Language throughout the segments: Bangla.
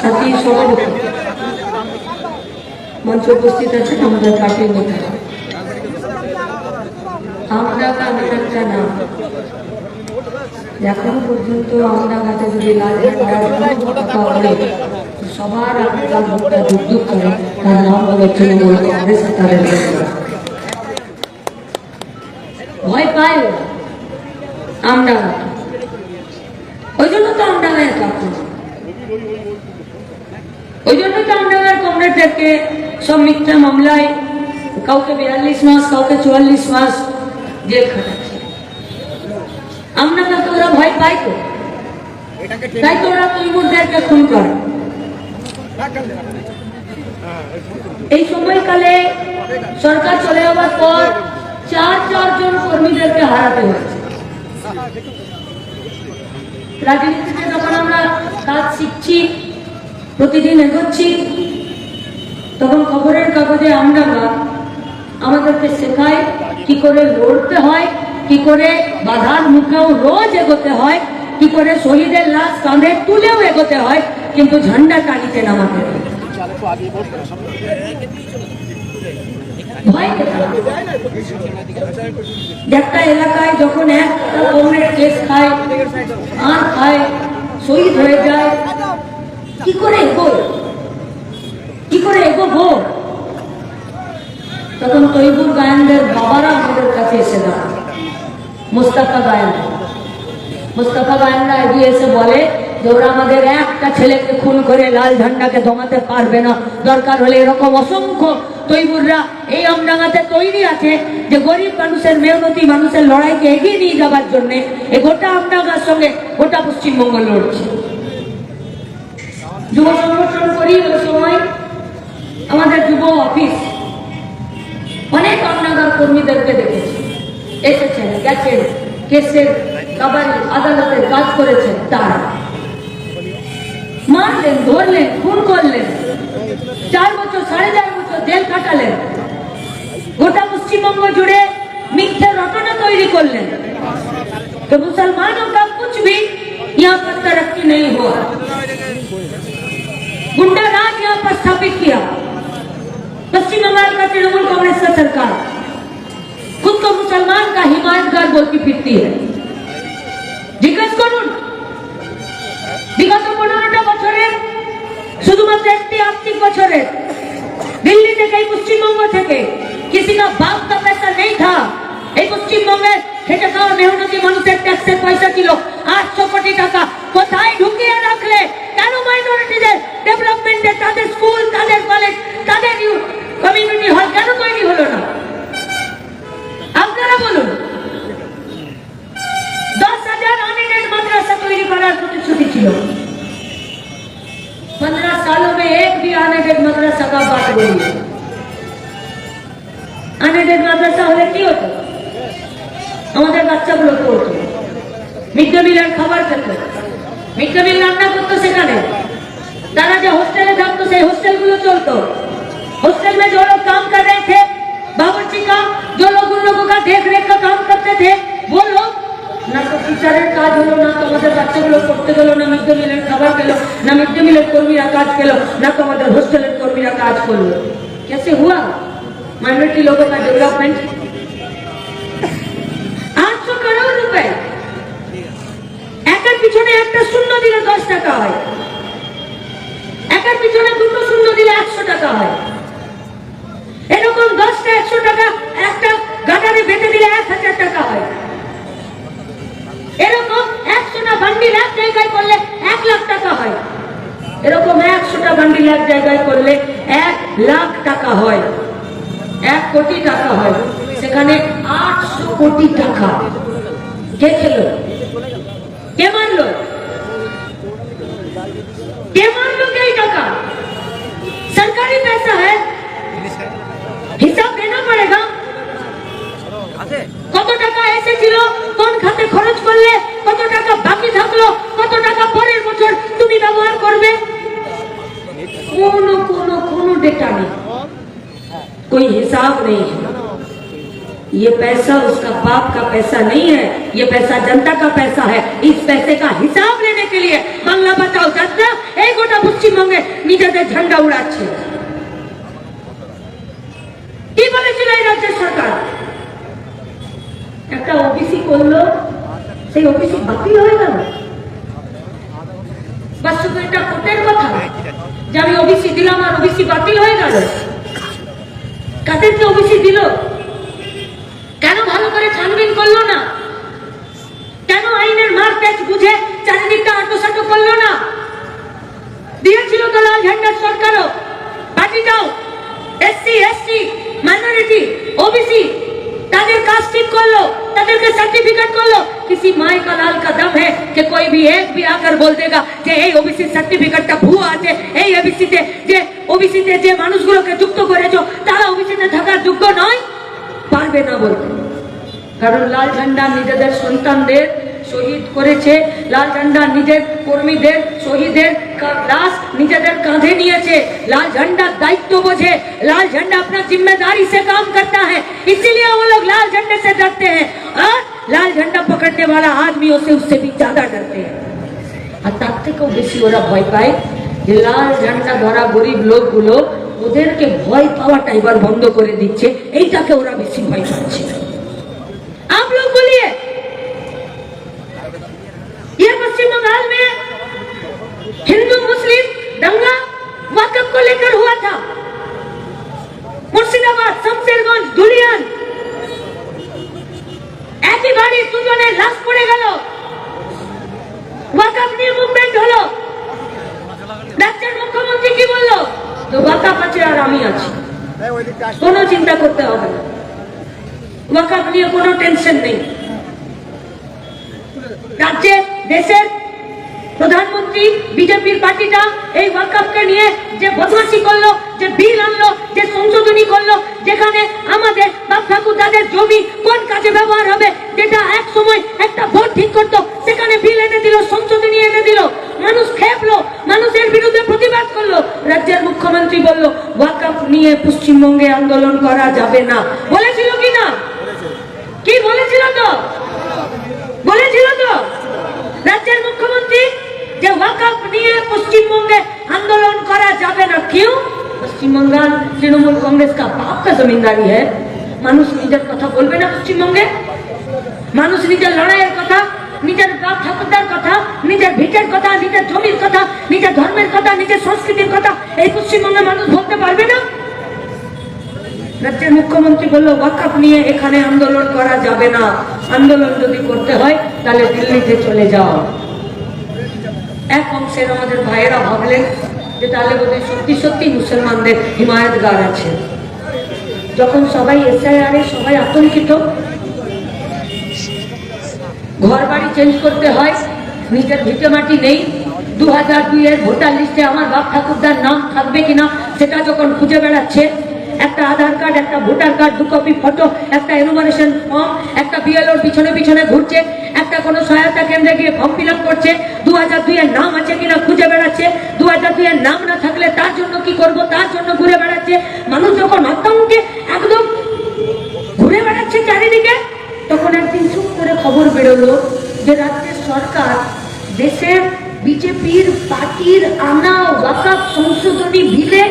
সাথী সভাপতি মঞ্চে উপস্থিত আছেন আমাদের পার্টির নেতা। আমরা কামিকারটা নাম এখনও পর্যন্ত আমরা গাছে যদি করে সবার ভোটটা দুর্যোগ করে। তার নাম হলো তৃণমূল কংগ্রেস তাদের নেতারা। ভয় পায় ওরা। আমরা ওই জন্য তো আমরা একা করি। ওই জন্য তো আমরা কমরেডদেরকে সব মিথ্যা মামলায় কাউকে বিয়াল্লিশ মাস কাউকে চুয়াল্লিশ মাস জেল খাটাচ্ছে। আমরা তো ওরা ভয় পাই তো। তাই তো ওরা তৈমুরদেরকে খুন করে। এই সময়কালে সরকার চলে যাওয়ার পর চার চারজন কর্মীদেরকে হারাতে হয়েছে। রাজনীতিতে যখন আমরা কাজ শিখছি প্রতিদিন এগোচ্ছি তখন খবরের কাগজে আমরা না আমাদেরকে শেখায় কি করে লড়তে হয়, কি করে বাধার মুখেও রোজ এগোতে হয়, কি করে শহীদের লাশ কাঁধে তুলেও এগোতে হয়, কিন্তু ঝান্ডা টানিতে নামাতে। একটা এলাকায় যখন একটা কমের কেস খায়, আর খায়, শহীদ হয়ে যায়। কি করে এগোয়? করে এগোবো তখন তৈবুর গায়নদের বাবারা আমাদের কাছে এসে গায়ন। গায়নরা এগিয়ে এসে বলে যে ওরা আমাদের একটা ছেলেকে খুন করে লাল ঝান্ডাকে দমাতে পারবে না। দরকার হলে এরকম অসংখ্য তৈবুররা এই তৈরি আছে যে গরিব মানুষের, মেহনতি মানুষের লড়াইকে এগিয়ে নিয়ে যাবার জন্য এই গোটা আমডাঙ্গার সঙ্গে গোটা পশ্চিমবঙ্গ লড়ছে। যুব সংগঠন করি ওই সময় আমাদের যুব অফিস অনেক অন্যাগার কর্মীদেরকে দেখেছি। এসেছেন, গেছেন, কেসের কাবারি আদালতে কাজ করেছেন তার। মারলেন, ধরলেন, খুন করলেন। চার বছর, সাড়ে চার বছর জেল কাটালেন গোটা পশ্চিমবঙ্গ জুড়ে মিথ্যে রটনা তৈরি করলেন। তো মুসলমান तृणमूल कांग्रेस का सरकार खुद को मुसलमान का हिमायतगार बोलती फिरती है জিজ্ঞেস করুন বিগত পনেরোটা বছরের শুধুমাত্র একটি আর্থিক বছরের দিল্লি থেকে এই পশ্চিমবঙ্গ থেকে किसी का बाप का पैसा नहीं था এই পশ্চিমবঙ্গের খেটে খাওয়া মেহনতি মানুষের ট্যাক্সের পয়সা ছিল আটশো কোটি টাকা কোথায় ঢুকিয়ে রাখলে কেন মাইনরিটিদের ডেভেলপমেন্টে তাদের স্কুল তাদের কলেজ তাদের माइनॉरिटी लोगों का डेवलपमेंट আটশো করোড় রুপে একের পিছনে একটা শূন্য দিলে দশ টাকা হয় একের পিছনে দুটো শূন্য দিলে একশো টাকা হয় এরকম দশটা একশো টাকা একটা গাটারে বেঁধে দিলে এক হাজার টাকা হয় এরকম একশোটা বান্ডিল এক জায়গায় করলে এক লাখ টাকা হয় এরকম একশোটা বান্ডিল এক জায়গায় করলে এক লাখ টাকা হয়, এক কোটি টাকা হয়, সেখানে আটশো কোটি টাকা। কে খেল? কে মানল কে মানল কে টাকা? সরকারি পয়সা হ্যাঁ। হিসাব দেনা পড়েগা। কত টাকা এসেছিল? কোন খাতে খরচ করলে কত টাকা বাকি থাকল? কত টাকা পরের বছর তুমি ব্যবহার করবে? কোনো কোনো কোনো डेटा नहीं कोई हिसाब नहीं है ये पैसा उसका बाप का पैसा नहीं है ये पैसा जनता का पैसा है इस पैसे का हिसाब लेने के लिए बांग्ला बचाओ যাত্রা এই গোটা পশ্চিম নিজেদের ঝান্ডা উড়াচ্ছে কি বলেছিল এই রাজ্যের সরকার একটা ওবিসি করলো সেই ওবিসি বাতিল হয়ে গেল বা শুধু এটা কোর্টের কথা যে আমি ওবিসি দিলাম আর ওবিসি বাতিল হয়ে গেল। কাদেরকে ওবিসি দিল? কেন ভালো করে ছানবিন করল না? কেন আইনের মার প্যাচ বুঝে চারিদিকটা আটোসাটো করল না? দিয়েছিল তো লাল ঝান্ডার সরকারও। পার্টিটাও এসসি এসসি মাইনরিটি ওবিসি, তাদের কাজ ঠিক করল, তাদেরকে সার্টিফিকেট করল। किसी माई का लाल का दम है कि कोई भी एक भी आकर बोल देगा যে এই ওবিসি সার্টিফিকেটটা ভুয়া আছে এই ওবিসি তে যে ওবিসি তে যে মানুষগুলোকে যুক্ত করেছো তারা ওবিসি তে থাকার যোগ্য নয় পারবে না বলতে কারণ লাল ঝান্ডা নিজেদের সন্তানদের শহীদ করেছে লাল ঝান্ডা নিজের কর্মীদের শহীদের কা- লাশ নিজেদের কাঁধে নিয়েছে लाल झंडा दायित्व बोझे लाल झंडा अपना जिम्मेदारी से काम करता है इसीलिए वो लोग लाल झंडे से डरते हैं और लाल झंडा पकड़ने वाला आदमियों से उससे भी ज्यादा डरते हैं আর তার থেকেও বেশি ওরা ভয় পায় যে লাল ঝান্ডা ধরা গরিব লোকগুলো ওদেরকে ভয় পাওয়াটা এবার বন্ধ করে দিচ্ছে এইটাকে ওরা বেশি ভয় পাচ্ছে आप लोग बोलिए ये पश्चिम बंगाल में हिंदू मुस्लिम दंगा वाकफ को लेकर हुआ था মুর্শিদাবাদ শমশেরগঞ্জ ধুলিয়ান একই বাড়ির দুজনের লাশ পড়ে গেল। ওয়াকাফ নিয়ে মুভমেন্ট হলো। রাজ্যের মুখ্যমন্ত্রী কি বলল? তো ওয়াকাফ আছে আর আমি আছি। কোনো চিন্তা করতে হবে না। ওয়াকাফ নিয়ে কোনো টেনশন নেই। রাজ্যে, দেশের প্রধানমন্ত্রী, বিজেপির পার্টিটা এই ওয়াকআপকে নিয়ে যে বদমাসি করল, যে বিল আনলো, যে সংশোধনী করল, যেখানে আমাদের বাপ ঠাকুর তাদের জমি কোন কাজে ব্যবহার হবে, যেটা এক সময় একটা ভোট ঠিক করতো, সেখানে বিল এনে দিল, সংশোধনী এনে দিল। মানুষ খেপলো, মানুষের বিরুদ্ধে প্রতিবাদ করল। রাজ্যের মুখ্যমন্ত্রী বলল ওয়াকআপ নিয়ে পশ্চিমবঙ্গে আন্দোলন করা যাবে না। বলেছিল কি না? কি বলেছিল তো? বলেছিল তো? রাজ্যের মুখ্যমন্ত্রী যে ওয়াকফ নিয়ে পশ্চিমবঙ্গে আন্দোলন করা যাবে না। কেউ? পশ্চিমবঙ্গ তৃণমূল কংগ্রেস কা বাপ কা জমিদারি হ্যাঁ মানুষ নিজের কথা বলবে না পশ্চিমবঙ্গে? মানুষ নিজের লড়াইয়ের কথা, নিজের বাপ ঠাকুরদার কথা, নিজের ভিটের কথা, নিজের জমির কথা, নিজের ধর্মের কথা, নিজের সংস্কৃতির কথা এই পশ্চিমবঙ্গে মানুষ বলতে পারবে না? রাজ্যের মুখ্যমন্ত্রী বলল ওয়াকফ নিয়ে এখানে আন্দোলন করা যাবে না। আন্দোলন যদি করতে হয়, তাহলে দিল্লিতে চলে যাও। এক অংশের আমাদের ভাইয়েরা ভাবলেন যে তাহলে বোধহয় সত্যি সত্যি মুসলমানদের হিমায়তগার আছে। যখন সবাই এসআইআর সবাই আতঙ্কিত ঘর বাড়ি চেঞ্জ করতে হয়, নিজের ভিটে মাটি নেই দু হাজার দুই এর ভোটার লিস্টে আমার বাপ ঠাকুরদার নাম থাকবে কিনা, সেটা যখন খুঁজে বেড়াচ্ছে একটা আধার কার্ড, একটা ভোটার কার্ড, দু কপি ফটো একটা এনুমারেশন ফর্ম একটা বিএলওর পিছনে পিছনে ঘুরছে, একটা কোনো সহায়তা কেন্দ্রে গিয়ে ফর্ম ফিল করছে দু হাজার দুই এর নাম আছে কিনা খুঁজে বেড়াচ্ছে দু হাজার দুই এর নাম না থাকলে তার জন্য কি করব, তার জন্য ঘুরে বেড়াচ্ছে। মানুষ যখন আতঙ্কে একদম ঘুরে বেড়াচ্ছে চারিদিকে, তখন একদিন চুপ করে খবর বেরোলো যে রাজ্যের সরকার দেশের বিজেপির পার্টির আনা ওয়াকাফ সংশোধনী বিলে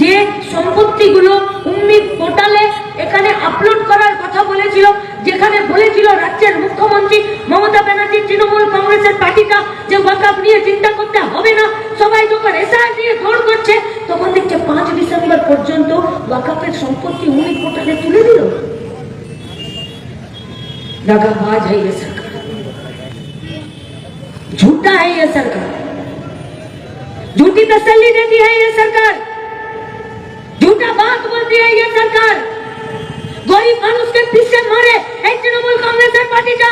যে সম্পত্তিগুলো উম্মিদ পোর্টালে এখানে আপলোড করার কথা বলেছিল যেখানে বলেছিল রাজ্যের মুখ্যমন্ত্রী মমতা ব্যানার্জি তৃণমূল কংগ্রেসের পার্টিটা যে ওয়াকাফ নিয়ে চিন্তা করতে হবে না সবাই যখন এসআর নিয়ে দৌড় করছে তখন দেখছে পাঁচ ডিসেম্বর পর্যন্ত ওয়াকাফের সম্পত্তি উম্মিদ পোর্টালে তুলে দিল दगाबाज है ये सरकार झूठा है ये सरकार झूठी तसल्ली देती है ये सरकार झूठा बात बोलती है ये सरकार गरीब মানুষকে পিছে মারে এই তৃণমূল কংগ্রেসের পার্টিটা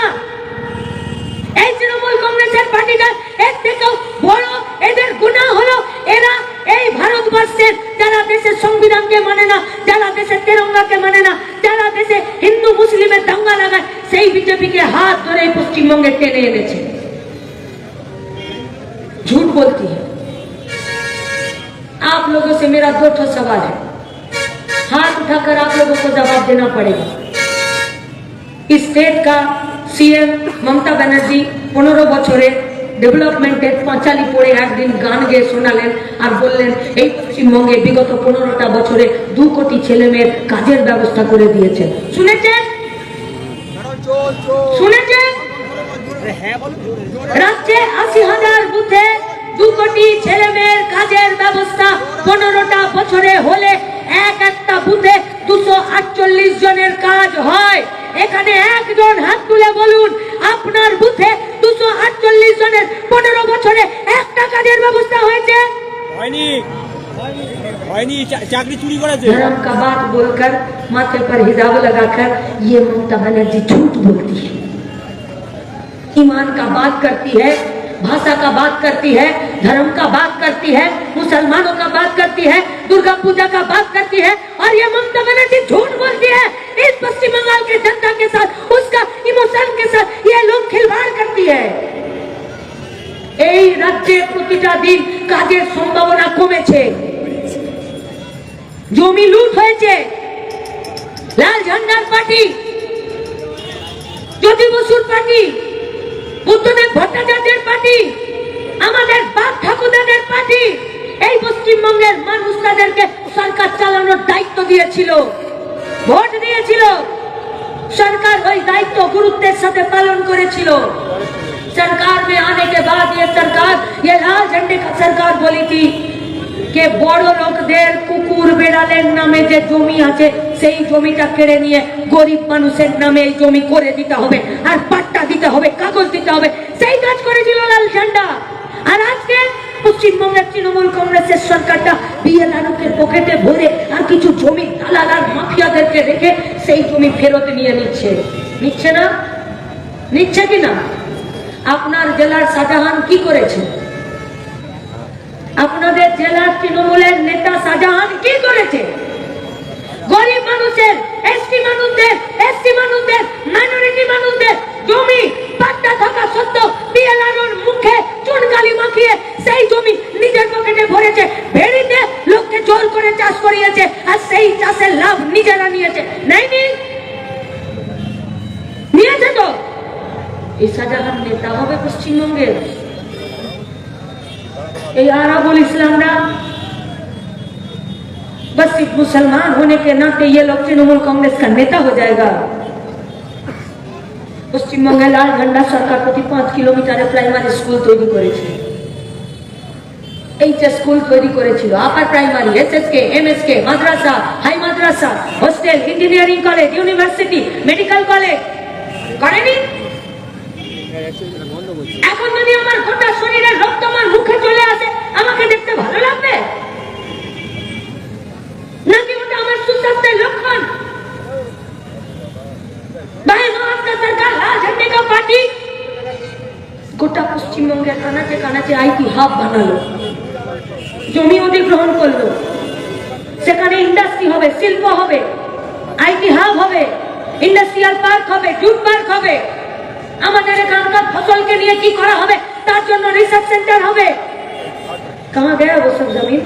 এই তৃণমূল কংগ্রেসের পার্টিটা এর থেকেও বড় এদের গুণা হলো এরা এই ভারতবর্ষের যারা দেশের সংবিধানকে মানে না যারা দেশের তেরঙ্গাকে মানে না যারা দেশে হিন্দু মুসলিমের দাঙ্গা লাগায় সেই বিজেপিকে হাত ধরে এই পশ্চিমবঙ্গে টেনে এনেছে झूठ बोलती है आप लोगों से मेरा दो ठो सवाल है हाथ उठाकर आप लोगों को जवाब देना पड़ेगा स्टेट का সিএম মমতা ব্যানার্জি পনেরো বছরে ডেভেলপমেন্টের পাঁচালি পড়ে একদিন গান গেয়ে শোনালেন আর বললেন এই পশ্চিমবঙ্গে বিগত পনেরোটা বছরে দু কোটি ছেলে মেয়ের কাজের ব্যবস্থা করে দিয়েছেন শুনেছেন শুনেছেন রাজ্যে আশি হাজার বুথে দু কোটি ছেলে মেয়ের কাজের ব্যবস্থা পনেরোটা বছরে হলে এক একটা বুথে দুশো আটচল্লিশ জনের কাজ হয় এখানে একজন হাত তুলে বলুন আপনার বুথে দুশো আটচল্লিশ জনের পনেরো বছরে একটা কাজের ব্যবস্থা হয়েছে হয়নি হয়নি চা- চাকরি চুরি করেছে धर्म का बात बोलकर माथे पर हिजाब लगाकर ये ममता बनर्जी झूठ बोलती है ईमान का बात करती है भाषा का बात करती है धर्म का बात करती है मुसलमानों का बात करती है दुर्गा पूजा का बात करती है और ये ममता बनर्जी झूठ बोलती है इस पश्चिम बंगाल के जनता के साथ उसका इमोशन के साथ ये लोग खिलवाड़ करती है এই রাজ্যে প্রতিটা দিন কাজের সম্ভাবনা কমেছে জমি লুট হয়েছে লাল ঝান্ডার পার্টি জ্যোতি বসুর পার্টি বুদ্ধদেব ভট্টাচার্যের পার্টি আমাদের বাপ ঠাকুরদাদের পার্টি এই পশ্চিমবঙ্গের মানুষ তাদেরকে সরকার চালানোর দায়িত্ব দিয়েছিল ভোট দিয়েছিল সরকার ওই দায়িত্ব গুরুত্বের সাথে পালন করেছিল सरकार में आने के बाद ये सरकार ये लाल झंडे का सरकार बोली थी যে বড় লোকদের কুকুর বেড়ালের নামে যে জমি আছে, সেই জমিটা কেড়ে নিয়ে গরিব মানুষের নামে এই জমি করে দিতে হবে, আর পাট্টা দিতে হবে, কাগজ দিতে হবে। সেই কাজ করেছিল লাল ঝান্ডা। আর আজকে পশ্চিমবঙ্গের তৃণমূল কংগ্রেসের সরকারটা বিএলআরকে পকেটে ভরে আর কিছু জমি দালাল আর মাফিয়াদেরকে রেখে সেই জমি ফেরত নিয়ে নিচ্ছে। নিচ্ছে না? নিচ্ছে কি না? আপনার জেলার শাহজাহান কি করেছে? আপনাদের জেলার তৃণমূলের নেতা শাহজাহান কি করেছে? গরিব মানুষের, এসটি মানুষদের এসটি মানুষদের মাইনরিটি মানুষদের জমি পাট্টা থাকা সত্ত্বেও বিএলআরওর মুখে চুনকালি মাখিয়ে সেই জমি নিজের পকেটে ভরেছে, ভেড়িতে লোককে জোর করে চাষ করিয়েছে, আর সেই চাষের লাভ নিজেরা নিয়েছে। নেয়নি? নিয়েছে তো? এই শাহজাহান নেতা হবে পশ্চিমবঙ্গের। ये अरबुल इस्लामरा बस सिर्फ मुसलमान होने के नाते ये लोग तृणमूल कांग्रेस का नेता हो जाएगा পশ্চিমবঙ্গে লাল ঝান্ডা সরকার প্রতি পাঁচ কিলোমিটারে প্রাইমারি স্কুল তৈরি করেছে এই যে স্কুল তৈরি করেছিল upper primary S S K M S K মাদ্রাসা হাই মাদ্রাসা hostel engineering college university medical college করেনি এখন যদি আমার গোটা শরীরের রক্ত আমার মুখে চলে আসে, আমাকে দেখতে ভালো লাগবে? নাকি ওটা আমার সুস্বাস্থ্যের লক্ষণ? গোটা পশ্চিমবঙ্গের কানাচে কানাচে আইটি হাব বানালো। জমি অধিগ্রহণ করল। সেখানে ইন্ডাস্ট্রি হবে, শিল্প হবে, আইটি হাব হবে ইন্ডাস্ট্রিয়াল পার্ক হবে, জুট পার্ক হবে। আমাদের এখানকার ফসলকে নিয়ে কি করা হবে? তার জন্য রিসার্চ সেন্টার হবে। কাহা গয়া ও সব জমিন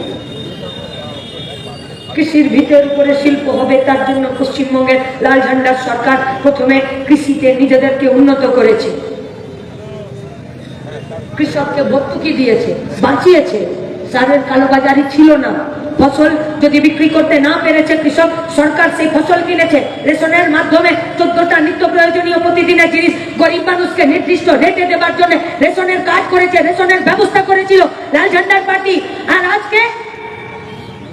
কৃষির ভিতের উপরে শিল্প হবে, তার জন্য পশ্চিমবঙ্গের লাল ঝান্ডার সরকার প্রথমে কৃষিতে নিজেদেরকে উন্নত করেছে। কৃষককে ভর্তুকি দিয়েছে, বাঁচিয়েছে। সারের কালোবাজারি ছিল না। ফসল যদি বিক্রি করতে না পেরেছে কৃষক, সরকার সেই ফসল কিনেছে। রেশনের মাধ্যমে চোদ্দটা নিত্য প্রয়োজনীয় প্রতিদিনের জিনিস গরিব মানুষকে নির্দিষ্ট রেটে দেবার জন্য রেশনের কাজ করেছে, রেশনের ব্যবস্থা করেছিল লাল ঝান্ডার পার্টি। আর আজকে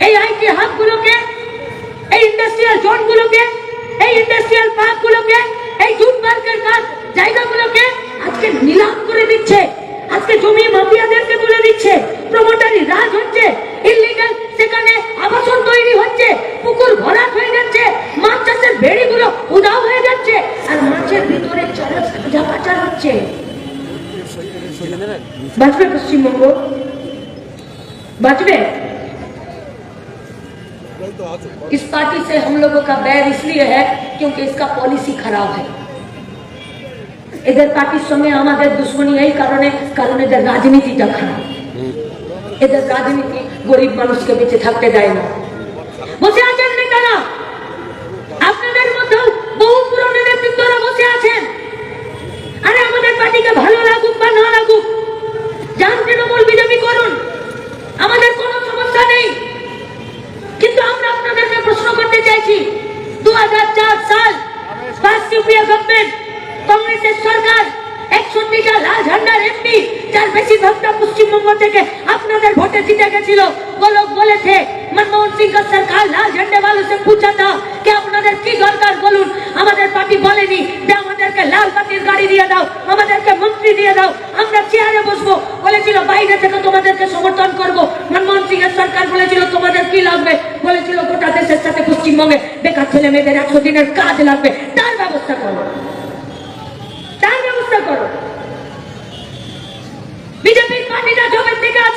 এই আইটি হাব গুলোকে এই ইন্ডাস্ট্রিয়াল জোন গুলোকে এই ইন্ডাস্ট্রিয়াল পার্ক গুলোকে এই জুট পার্কের কাজ জায়গাগুলোকে আজকে নিলাম করে দিচ্ছে। আজকে জমি মাফিয়াদেরকে তুলে দিচ্ছে। প্রমোটারি রাজ হচ্ছে ইলিগাল সেখানে আবাসন তৈরি হচ্ছে পুকুর ভরাট হয়ে যাচ্ছে মাছ চাষের ভেড়িগুলো উধাও হয়ে যাচ্ছে আর মাছের ভিতরে চরস গাঁজা পাচার হচ্ছে বাঁচবে পশ্চিমবঙ্গ বাঁচবে इस पार्टी से हम लोगों का बैर इसलिए है क्योंकि इसका पॉलिसी खराब है এদের পার্টির সঙ্গে আমাদের দুশ্মনী এই কারণে কারণ এদের রাজনীতিটা খারাপ এদের রাজনীতি গরিব মানুষকে বেঁচে থাকতে দেয় না। বসে আছেন নেতারা আপনাদের মধ্যেও বহু পুরনো নেতৃত্বরা বসে আছেন আরে আমাদের পার্টিকে ভালো লাগুক বা না লাগুক ইউপিএ গভর্নমেন্ট কংগ্রেসের সরকার একষট্টিটা লাল ঝান্ডার এমপি যার বেশিরভাগটা পশ্চিমবঙ্গ থেকে আপনাদের ভোটে জিতে গেছিল। ও লোক বলেছে, মনমোহন সিং সরকার লাল ঝান্ডে বালু সে পুছা কে আপনাদের কি দরকার বলুন? আমাদের পার্টি বলেনি যে আমাদেরকে লাল পাতির গাড়ি দিয়ে দাও, আমাদেরকে মন্ত্রী দিয়ে দাও, আমরা চেয়ারে বসবো। বলেছিল, বাইরে থেকে তোমাদেরকে সমর্থন করব। মনমোহন সিং সরকার বলেছিল, তোমাদের কি লাগবে? বলেছিল, গোটা দেশের সাথে পশ্চিমবঙ্গে বেকার ছেলে মেয়েদের একশো দিনের কাজ লাগবে। তার ব্যবস্থা করো। তার ব্যবস্থা করো।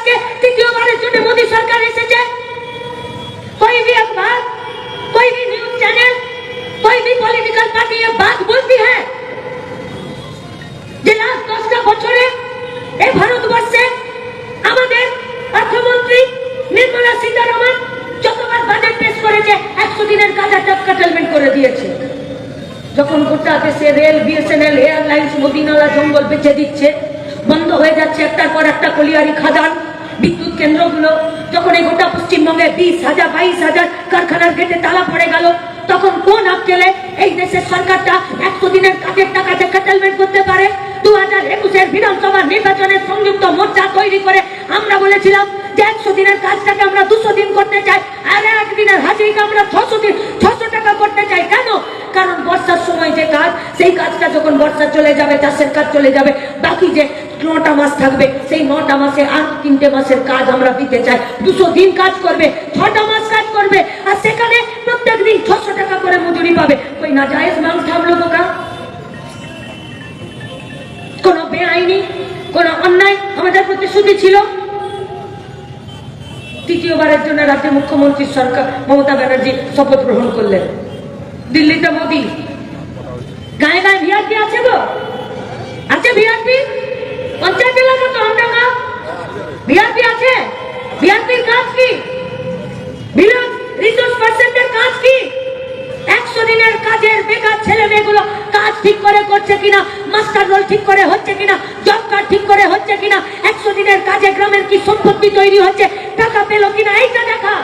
আজকে তৃতীয়বারের জন্য মোদী সরকার এসেছে कोई भी अखबार कोई भी न्यूज चैनल कोई भी पॉलिटिकल पार्टी ये बात बोलती है যে লাস্ট দশটা বছরে এই ভারতবর্ষে আমাদের অর্থমন্ত্রী নির্মলা সীতারামন যতবার বাজেট পেশ করেছে একশো দিনের কাজা টপ কাটালমেন্ট করে দিয়েছে যখন গোটা দেশে রেল বিএসএনএল এয়ারলাইন্স নদীনালা জঙ্গল বেঁচে দিচ্ছে বন্ধ হয়ে যাচ্ছে একটার পর একটা কলিয়ারি খাদান বিদ্যুৎ কেন্দ্রগুলো, যখন এই গোটা পশ্চিমবঙ্গে বিশ হাজার, বাইশ হাজার কারখানার গেটে তালা পড়ে গেল, তখন কোন আক্কেলে এই দেশের সরকারটা একশো দিনের কাজের টাকাতে সেটেলমেন্ট করতে পারে? দু হাজার একুশের বিধানসভা নির্বাচনের সংযুক্ত মোর্চা তৈরি করে আমরা বলেছিলাম যে একশো দিনের কাজটাকে আমরা দুশো দিন করতে চাই, আর এক দিনের হাজিরিকে আমরা ছশো দিন, ছশো টাকা করতে চাই। কেন? কারণ বর্ষার সময় যে কাজ, সেই কাজটা যখন বর্ষা চলে যাবে, চাষের কাজ চলে যাবে, বাকি যে নটা মাস থাকবে, সেই নটা মাসে আর তিনটে মাসের কাজ আমরা দিতে চাই। দুশো দিন কাজ করবে, ছটা মাস কাজ করবে, আর সেখানে প্রত্যেক দিন ছশো টাকা করে মজুরি পাবে। ওই না, জায়েজ মানুষ থামলো বোকা কোন বেআইনি, কোন অন্যায় আমাদের প্রতিশ্রুতি ছিল? তৃতীয়বারের জন্য রাজ্যের মুখ্যমন্ত্রী সরকার মমতা ব্যানার্জি শপথ গ্রহণ করলেন। দিল্লিতে মোদী। গায়ে গায়ে ভিআরপি আছে গো? আছে ভিআরপি পঞ্চায়েত এলাকা তো আমরা না। কাজ কি? ভিলেজ রিসোর্স পার্সেন্টের কাজ কি? একশো দিনের কাজের বেকার ছেলে কাজ ঠিক করে করছে কিনা মাস্টার রোল ঠিক করে হচ্ছে কিনা জব কার্ড ঠিক করে হচ্ছে কিনা, একশো দিনের কাজে গ্রামের কি সম্পত্তি তৈরি হচ্ছে, টাকা পেল কিনা, এইটা দেখা।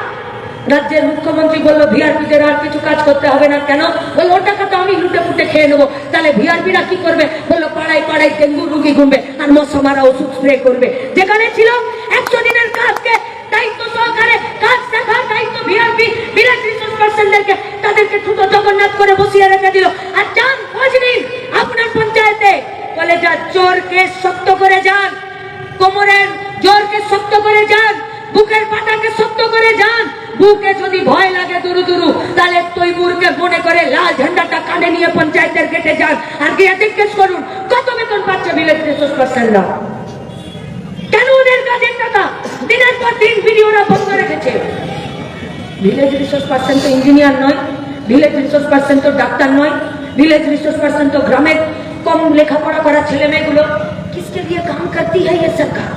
রাজ্যের মুখ্যমন্ত্রী বলল, ভিআরপিদের আর কিছু কাজ করতে হবে না কেন? বলল ও টাকা তো আমি লুটে ফুটে খেয়ে নেব। তাহলে ভিআরপিরা কি করবে? বলল, পাড়ায় পাড়ায় ডেঙ্গু রুগী ঘুমবে আর মশা মারা ওষুধ স্প্রে করবে। যেখানে ছিল একশো দিনের কাজকে কাজ পার্সনদেরকে তাদেরকে জগন্নাথ করে বসিয়ে রেখে দিল। আর খোঁজ নিন আপনার পঞ্চায়েতে। যা জোরকে শক্ত করে যান, কোমরের শক্ত করে যান, বুকের পাটাকে শক্ত করে যান বুকে যদি ভয় লাগে দুরু দুরু, তাহলে তৈমুরকে মনে করে লাল ঝান্ডাটা কাঁধে নিয়ে পঞ্চায়েতের গেটে যান আর গিয়ে জিজ্ঞেস করুন, কত বেতন পাচ্ছে ভিলেজ রিসোর্স পার্সনরা কেন ওদের কাজের টাকা দিনের পর দিন ভিডিওরা বন্ধ রেখেছে। ভিলেজ রিসোর্স পার্সন তো ইঞ্জিনিয়ার নয় ভিলেজ রিসোর্স পার্সন তো ডাক্তার নয় ভিলেজ রিসোর্স পার্সন তো গ্রামের কম লেখাপড়া করা ছেলে মেয়েগুলো। কিসকে দিয়ে কাম করতি হয় এ সরকার?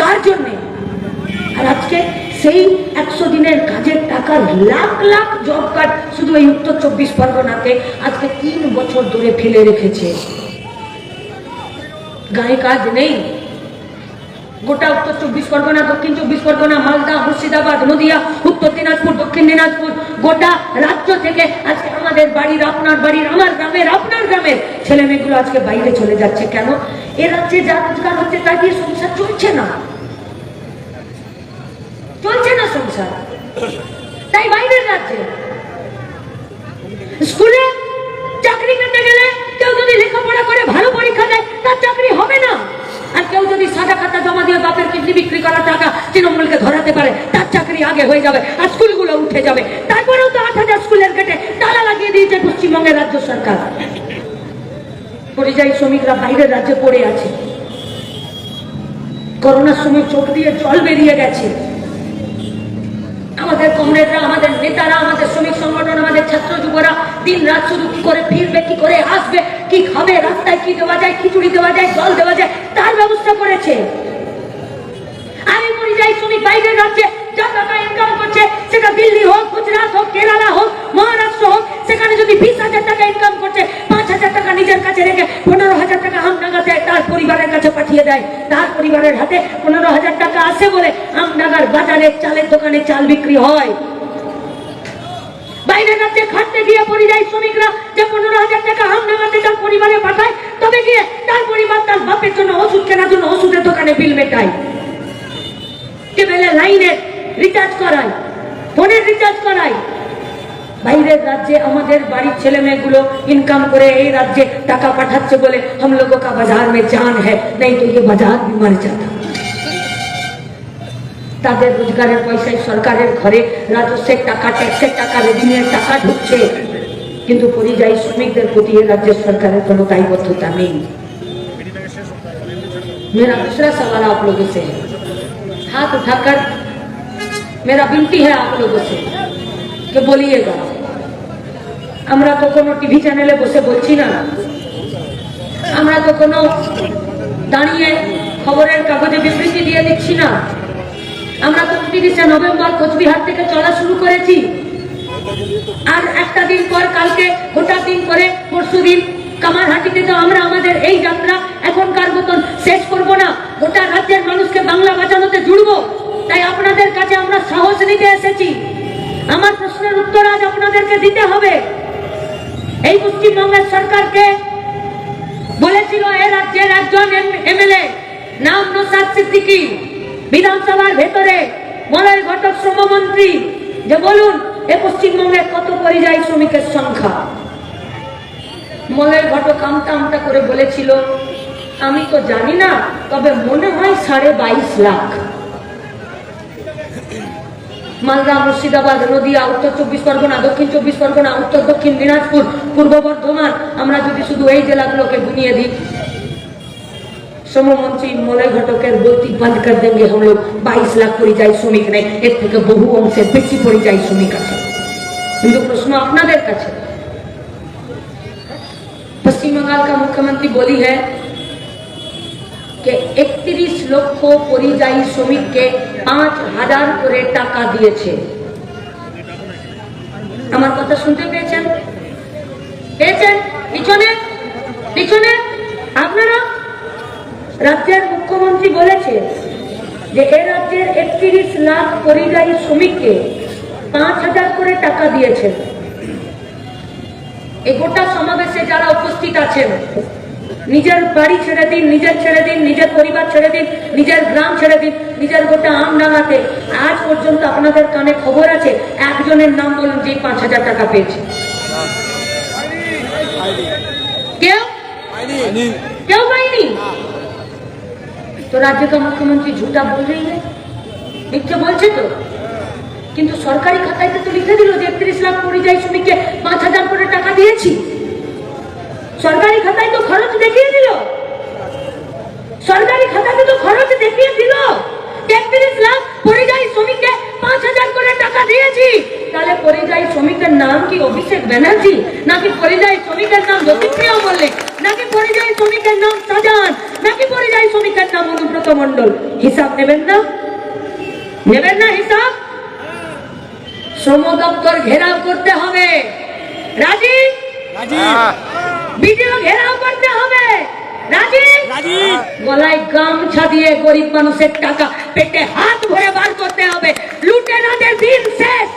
কার জন্যে? আর আজকে সেই একশো দিনের কাজের টাকার লাখ লাখ জব কার্ড শুধু এই উত্তর চব্বিশ পরগনাতে আজকে তিন বছর ধরে ফেলে রেখেছে। গায়ে কাজ নেই। গোটা উত্তর চব্বিশ পরগনা, দক্ষিণ চব্বিশ পরগনা, মালদা, মুর্শিদাবাদ, নদিয়া, উত্তর দিনাজপুর, দক্ষিণ দিনাজপুর, গোটা রাজ্য থেকে আজকে আমাদের বাড়ির, আপনার বাড়ির, আমার গ্রামের, আপনার গ্রামের ছেলে মেয়েগুলো আজকে বাইরে চলে যাচ্ছে। কেন? এ রাজ্যে যা রোজগার হচ্ছে তা দিয়ে সংসার চলছে না? চলছে না সংসার? তাই বাইরের রাজ্যে। স্কুলে চাকরি পেতে গেলে কেউ যদি লেখাপড়া করে, ভালো পরীক্ষা দেয়, তার চাকরি হবে না। আর কেউ যদি সাদা খাতা জমা দিয়ে বাপের কিডনি বিক্রি করা টাকা তৃণমূলকে ধরাতে পারে, তার চাকরি আগে হয়ে যাবে আর স্কুলগুলো উঠে যাবে। তারপরেও তো আট হাজার স্কুলের গেটে তালা লাগিয়ে দিয়েছে পশ্চিমবঙ্গের রাজ্য সরকার। পরিযায়ী শ্রমিকরা বাইরের রাজ্যে পড়ে আছে। করোনার সময় চোখ দিয়ে জল বেরিয়ে গেছে। আমাদের কমরেডরা, আমাদের নেতারা, আমাদের শ্রমিক সংগঠন, আমাদের ছাত্র যুবরা দিন রাত শুধু কি করে ফিরবে, কি করে আসবে, কি খাবে, রাস্তায় কি দেওয়া যায়, খিচুড়ি দেওয়া যায়, জল দেওয়া যায়, তার ব্যবস্থা করেছে। এই পরিযায়ী শ্রমিক বাইরের রাজ্যে যা টাকা ইনকাম করছে, সেটা দিল্লি হোক, গুজরাট হোক, কেরালা হোক, মহারাষ্ট্র হোক, সেখানে যদি বিশ হাজার টাকা ইনকাম করছে, পাঁচ হাজার টাকা নিজের কাছে রেখে পনেরো হাজার টাকা আমডাঙ্গাতে তার পরিবারের কাছে পাঠিয়ে দেয়। তার পরিবারের হাতে পনেরো হাজার টাকা আসে বলে আমডাঙ্গার বাজারে চালের দোকানে চাল বিক্রি হয়। বাইরের রাজ্যে খাটতে গিয়ে পরিযায়ী শ্রমিকরা যে পনেরো হাজার টাকা হাম তার পরিবারে পাঠায়, তবে গিয়ে তার পরিবার তার বাপের জন্য ওষুধ কেনার জন্য ওষুধের দোকানে বিল মেটায়। কেবেলে লাইনের রিচার্জ করায় ফোনের রিচার্জ করায়। বাইরের রাজ্যে আমাদের বাড়ির ছেলে মেয়েগুলো ইনকাম করে এই রাজ্যে টাকা পাঠাচ্ছে বলে हम लोगों का बाजार में जान है नहीं तो ये बाजार भी मर जाता তাদের রোজগারের পয়সায় সরকারের ঘরে রাজস্বের টাকা ট্যাক্সের টাকা রেভিনিউয়ের টাকা ঢুকছে কিন্তু পরিযায়ী শ্রমিকদের প্রতি এ রাজ্যের সরকারের কোনো দায়বদ্ধতা নেই मेरा दूसरा सवाल आप लोगों से है हाथ उठाकर मेरा विनती है आप लोगों से कि बोलिएगा আমরা তো কোনো টিভি চ্যানেলে বসে বলছি না। আমরা তো কোনো দাঁড়িয়ে খবরের কাগজে বিবৃতি দিয়ে দিচ্ছি না। আমরা তো তিরিশে নভেম্বর কোচবিহার থেকে চলা শুরু করেছি। আর একটা দিন পর কালকে গোটা দিন করে পরশু দিন কামারহাটিতে তো আমরা আমাদের এই যাত্রা এখনকার মতন শেষ করব না। গোটা রাজ্যের মানুষকে বাংলা বাঁচানোতে জুড়বো। তাই আপনাদের কাছে আমরা সাহস নিতে এসেছি। আমার প্রশ্নের উত্তর আজ আপনাদেরকে দিতে হবে। এই পশ্চিমবঙ্গের সরকারকে বলেছিল, এ রাজ্যের একজন এমএলএ, নাম নসাদ সিদ্দিকী। বিধানসভার ভেতরে মলয় ঘটক শ্রমমন্ত্রী, যে বলুন, এ পশ্চিমবঙ্গে কত পরিযায়ী শ্রমিকের সংখ্যা? মলয় ঘটক আমতা আমতা করে বলেছিল, আমি তো জানি না, তবে মনে হয় সাড়ে বাইশ লাখ। मालदा मुर्शिदाबाद नदिया उत्तर चब्बीस परगना दक्षिण चब्बीस परगना उत्तर दक्षिण दिनपुर पूर्व बर्धमान शुद्ध ये जिलागुलो के बुनिए दी बंद कर देंगे हम लोग बाईस लाख परिचय श्रमिक ने एक बेची परिचय श्रमिक आज प्रश्न अपन पश्चिम बंगाल का मुख्यमंत्री बोली है कि একত্রিশ লক্ষ পরিযায়ী শ্রমিককে পাঁচ হাজার করে টাকা দিয়েছে। আমার কথা শুনতে পেয়েছেন? পেয়েছেন? পিছনে? পিছনে? আপনারা? রাজ্যের মুখ্যমন্ত্রী বলেছে যে এ রাজ্যের একত্রিশ লাখ পরিযায়ী শ্রমিককে পাঁচ হাজার করে টাকা দিয়েছেন। এই গোটা সমাবেশে যারা উপস্থিত আছেন নিজের বাড়ি ছেড়ে দিন নিজের ছেড়ে দিন নিজের পরিবার ছেড়ে দিন নিজের গ্রাম ছেড়ে দিন নিজের গোটা আমডাঙ্গাতে আজ পর্যন্ত আপনাদের কানে খবর আছে একজনের নাম বলুন যে পাঁচ হাজার টাকা পেয়েছে কেউ क्यों भाई नहीं तो राज्य का मुख्यमंत्री झूठा बोल रही है মিথ্যে বলছে তো কিন্তু সরকারি খাতায় তো লিখে দিল যে একত্রিশ লাখ পরিযায়ী শ্রমিককে পাঁচ হাজার করে টাকা দিয়েছি সরকারি খাতায় তো খরচ দেখিয়ে দিল সরকারি খাতাতে তো খরচ দেখিয়ে দিল তেত্রিশ লাখ পরিযায়ী শ্রমিককে পাঁচ হাজার করে টাকা দিয়েছি। তাহলে পরিযায়ী শ্রমিকের নাম কি অভিষেক ব্যানার্জি? নাকি পরিযায়ী শ্রমিকের নাম জ্যোতিপ্রিয় মল্লিক নাকি পরিযায়ী শ্রমিকের নাম সাজান? নাকি পরিযায়ী শ্রমিকের নাম অনুব্রত মন্ডল হিসাব নেবেন না? নেবেন না হিসাব? শ্রম দপ্তর ঘেরাও করতে হবে। রাজি। ভিডিও ঘেরাও করতে হবে। রাজি? গলায় গামছা দিয়ে গরিব মানুষের টাকা পেটে হাত ভরে বার করতে হবে। লুটেরাদের দিন শেষ।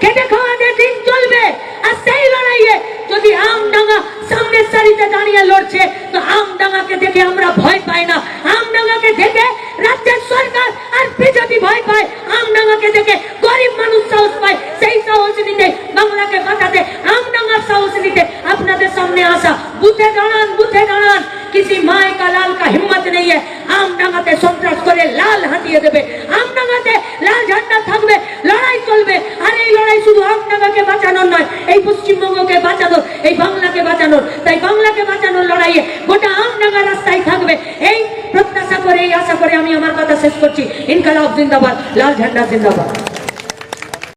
খেটে খাওয়াদের দিন চলবে। আর সেই লড়াইয়ে যদি আমডাঙ্গা সামনের সারিতে দাঁড়িয়ে লড়ছে তো আমডাঙ্গাকে দেখে আমরা ভয় পাই না আমডাঙ্গাকে দেখে রাজ্যের সরকার আর বিজেপি ভয় পায় আমডাঙ্গাকে দেখে গরিব মানুষ সাহস পায় সেই সাহস নিতে বাংলাকে বাঁচাতে আমডাঙ্গার সাহস নিতে আপনাদের সামনে আসা বুথে দাঁড়ান বুথে দাঁড়ান किसी माए का लाल का हिम्मत नहीं है আমডাঙ্গাতে সন্ত্রাস করে লাল হাতিয়ে দেবে আমডাঙ্গাতে লাল ঝান্ডা থাকবে লড়াই চলবে আর এই লড়াই শুধু আমডাঙ্গাকে বাঁচানোর নয় এই পশ্চিমবঙ্গকে বাঁচানোর এই বাংলাকে বাঁচানোর তাই বাংলাকে বাঁচানোর লড়াইয়ে গোটা আমডাঙ্গা রাস্তায় থাকবে। এই প্রত্যাশা করে এই আশা করে আমি আমার কথা শেষ করছি। ইনকালাব জিন্দাবাদ, লাল ঝান্ডা জিন্দাবাদ।